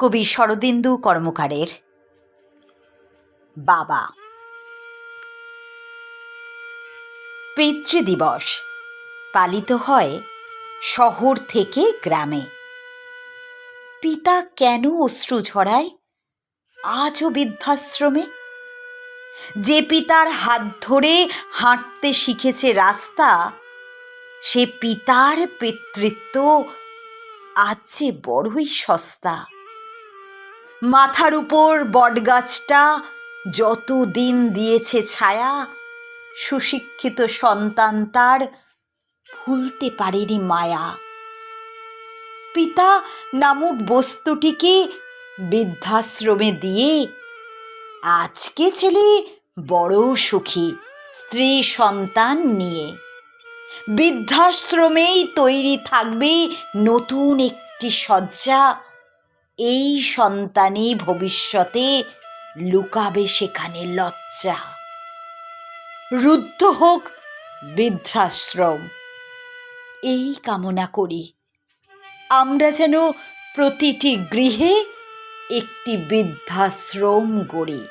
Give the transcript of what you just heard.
কবি শরদিন্দু কর্মকারের বাবা। পিতৃদিবস পালিত হয় শহর থেকে গ্রামে। পিতা কেন অশ্রু ঝরায়? আজও বৃদ্ধাশ্রমে? যে পিতার হাত ধরে হাঁটতে শিখেছে রাস্তা, সে পিতার পিতৃত্ব আজ যে বড়ই সস্তা। মাথার উপর বটগাছটা যত দিন দিয়েছে ছায়া, সুশিক্ষিত সন্তান তার ভুলতে পারেনি মায়া। পিতা নামক বস্তুটিকে বৃদ্ধাশ্রমে দিয়ে আজকে ছেলে বড় সুখী, স্ত্রী সন্তান নিয়ে। বৃদ্ধাশ্রমেই তৈরি থাকবে নতুন একটি শয্যা। এই সন্তানই ভবিষ্যতে লুকাবে সেখানে লজ্জা। রুদ্ধ হোক বৃদ্ধাশ্রম। এই কামনা করি। আমরা যেন প্রতিটি গৃহে একটি বৃদ্ধাশ্রম গড়ি।